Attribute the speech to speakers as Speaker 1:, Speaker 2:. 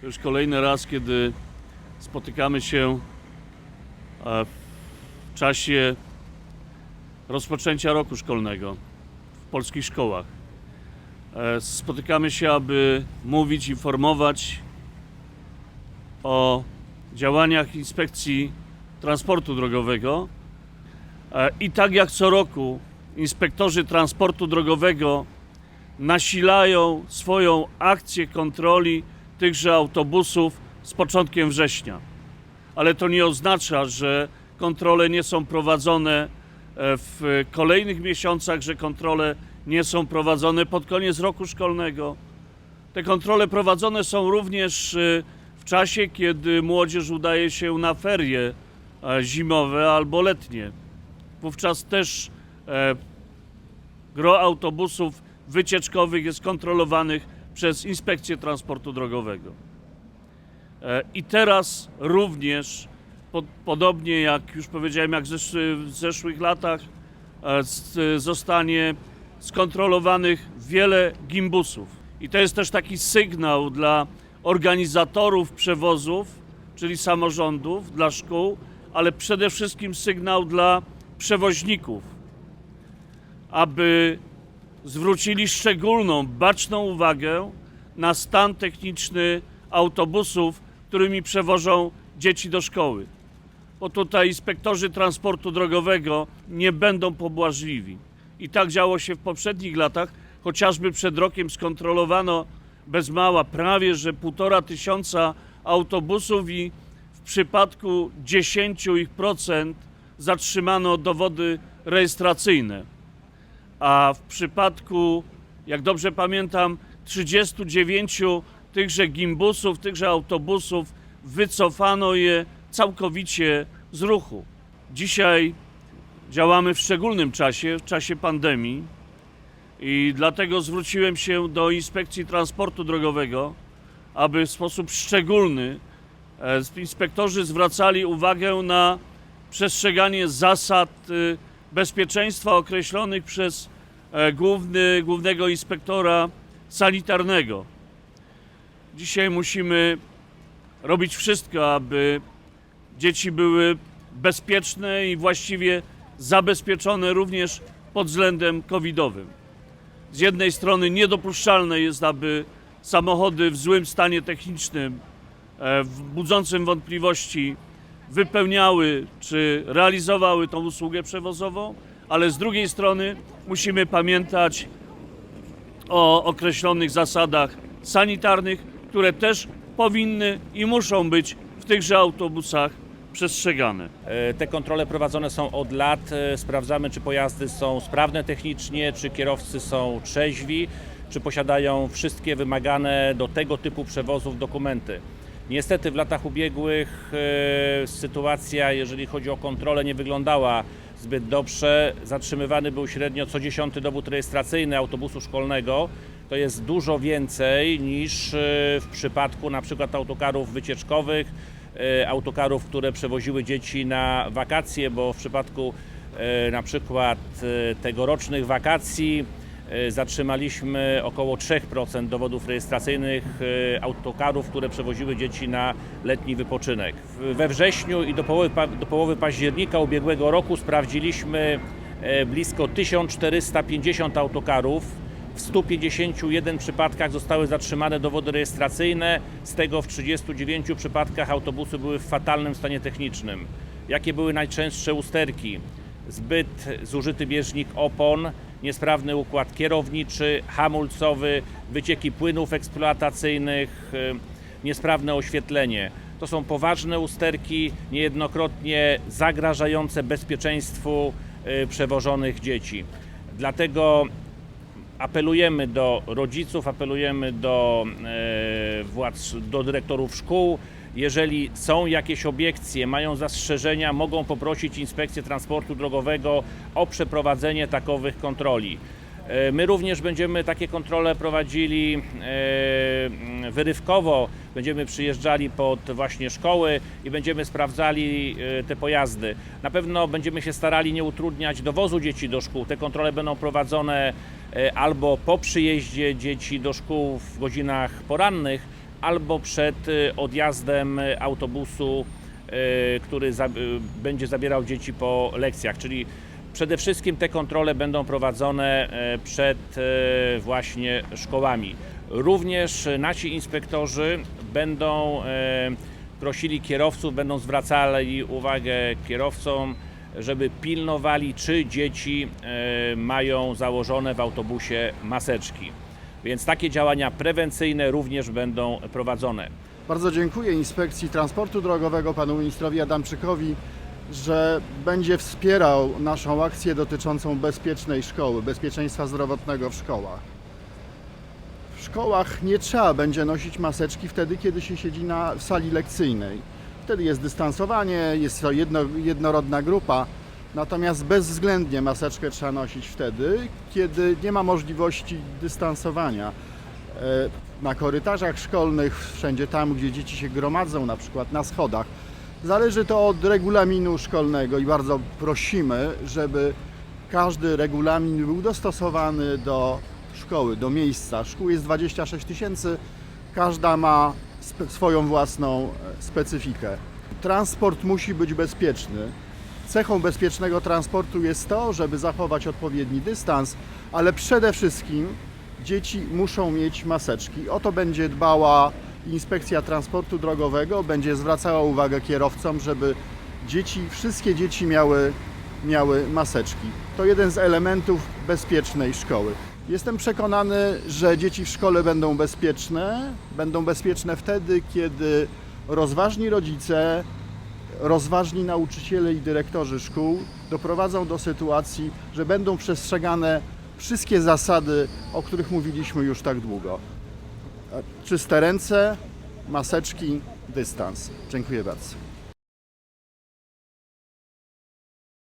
Speaker 1: To już kolejny raz, kiedy spotykamy się w czasie rozpoczęcia roku szkolnego w polskich szkołach. E, Spotykamy się, aby mówić, informować o działaniach Inspekcji Transportu Drogowego. E, I tak jak co roku, inspektorzy transportu drogowego nasilają swoją akcję kontroli tychże autobusów z początkiem września. Ale to nie oznacza, że kontrole nie są prowadzone e, w kolejnych miesiącach, że kontrole nie są prowadzone pod koniec roku szkolnego. Te kontrole prowadzone są również e, w czasie, kiedy młodzież udaje się na ferie e, zimowe albo letnie. Wówczas też gro autobusów wycieczkowych jest kontrolowanych przez Inspekcję Transportu Drogowego. E, I teraz również, po, podobnie jak już powiedziałem, jak w zeszłych latach, e, zostanie skontrolowanych wiele gimbusów. I to jest też taki sygnał dla organizatorów przewozów, czyli samorządów, dla szkół, ale przede wszystkim sygnał dla przewoźników, aby zwrócili szczególną, baczną uwagę na stan techniczny autobusów, którymi przewożą dzieci do szkoły. Bo tutaj inspektorzy transportu drogowego nie będą pobłażliwi. I tak działo się w poprzednich latach, chociażby przed rokiem skontrolowano bez mała prawie, że półtora tysiąca autobusów i w przypadku 10 ich procent zatrzymano dowody rejestracyjne a w przypadku, jak dobrze pamiętam, 39 tychże gimbusów, tychże autobusów wycofano je całkowicie z ruchu. Dzisiaj działamy w szczególnym czasie, w czasie pandemii i dlatego zwróciłem się do Inspekcji Transportu Drogowego, aby w sposób szczególny e, inspektorzy zwracali uwagę na przestrzeganie zasad y, bezpieczeństwa określonych przez e, główny, głównego inspektora sanitarnego. Dzisiaj musimy robić wszystko, aby dzieci były bezpieczne i właściwie zabezpieczone również pod względem covidowym. Z jednej strony niedopuszczalne jest, aby samochody w złym stanie technicznym, e, w- budzącym wątpliwości, wypełniały czy realizowały tą usługę przewozową, ale z drugiej strony musimy pamiętać o określonych zasadach sanitarnych, które też powinny i muszą być w tychże autobusach przestrzegane.
Speaker 2: E, Te kontrole prowadzone są od lat. E, Sprawdzamy, czy pojazdy są sprawne technicznie, czy kierowcy są trzeźwi, czy posiadają wszystkie wymagane do tego typu przewozów dokumenty. Niestety w latach ubiegłych e, sytuacja, jeżeli chodzi o kontrolę, nie wyglądała zbyt dobrze. Zatrzymywany był średnio co dziesiąty dowód rejestracyjny autobusu szkolnego. To jest dużo więcej niż e, w przypadku na przykład autokarów wycieczkowych, e, autokarów, które przewoziły dzieci na wakacje, bo w przypadku na przykład tegorocznych wakacji zatrzymaliśmy około 3% dowodów rejestracyjnych e, autokarów, które przewoziły dzieci na letni wypoczynek. We wrześniu i do połowy, do połowy października ubiegłego roku sprawdziliśmy e, blisko 1450 autokarów. W 151 przypadkach zostały zatrzymane dowody rejestracyjne, z tego w 39 przypadkach autobusy były w fatalnym stanie technicznym. Jakie były najczęstsze usterki? Zbyt zużyty bieżnik opon, niesprawny układ kierowniczy, hamulcowy, wycieki płynów eksploatacyjnych, y, niesprawne oświetlenie. To są poważne usterki, niejednokrotnie zagrażające bezpieczeństwu y, przewożonych dzieci. Dlatego apelujemy do rodziców, apelujemy do e, władz, do dyrektorów szkół. Jeżeli są jakieś obiekcje, mają zastrzeżenia, mogą poprosić Inspekcję Transportu Drogowego o przeprowadzenie takowych kontroli. E, My również będziemy takie kontrole prowadzili e, wyrywkowo. Będziemy przyjeżdżali pod właśnie szkoły i będziemy sprawdzali e, te pojazdy. Na pewno będziemy się starali nie utrudniać dowozu dzieci do szkół. Te kontrole będą prowadzone albo po przyjeździe dzieci do szkół w godzinach porannych, albo przed odjazdem autobusu, który będzie zabierał dzieci po lekcjach. Czyli przede wszystkim te kontrole będą prowadzone e, przed e, właśnie szkołami. Również nasi inspektorzy będą e, prosili kierowców, będą zwracali uwagę kierowcom, żeby pilnowali, czy dzieci mają założone w autobusie maseczki. Więc takie działania prewencyjne również będą prowadzone.
Speaker 3: Bardzo dziękuję Inspekcji Transportu Drogowego, panu ministrowi Adamczykowi, że będzie wspierał naszą akcję dotyczącą bezpiecznej szkoły, bezpieczeństwa zdrowotnego w szkołach. W szkołach nie trzeba będzie nosić maseczki wtedy, kiedy się siedzi na sali lekcyjnej. Wtedy jest dystansowanie, jest to jedno, jednorodna grupa. Natomiast bezwzględnie maseczkę trzeba nosić wtedy, kiedy nie ma możliwości dystansowania e, na korytarzach szkolnych, wszędzie tam, gdzie dzieci się gromadzą, na przykład na schodach. Zależy to od regulaminu szkolnego i bardzo prosimy, żeby każdy regulamin był dostosowany do szkoły, do miejsca. Szkół jest 26 tysięcy, każda ma swoją własną e, specyfikę. Transport musi być bezpieczny. Cechą bezpiecznego transportu jest to, żeby zachować odpowiedni dystans, ale przede wszystkim dzieci muszą mieć maseczki. O to będzie dbała Inspekcja Transportu Drogowego, będzie zwracała uwagę kierowcom, żeby dzieci, wszystkie dzieci miały, miały maseczki. To jeden z elementów bezpiecznej szkoły. Jestem przekonany, że dzieci w szkole będą bezpieczne. Będą bezpieczne wtedy, kiedy rozważni rodzice, rozważni nauczyciele i dyrektorzy szkół doprowadzą do sytuacji, że będą przestrzegane wszystkie zasady, o których mówiliśmy już tak długo. Czyste ręce, maseczki, dystans. Dziękuję bardzo.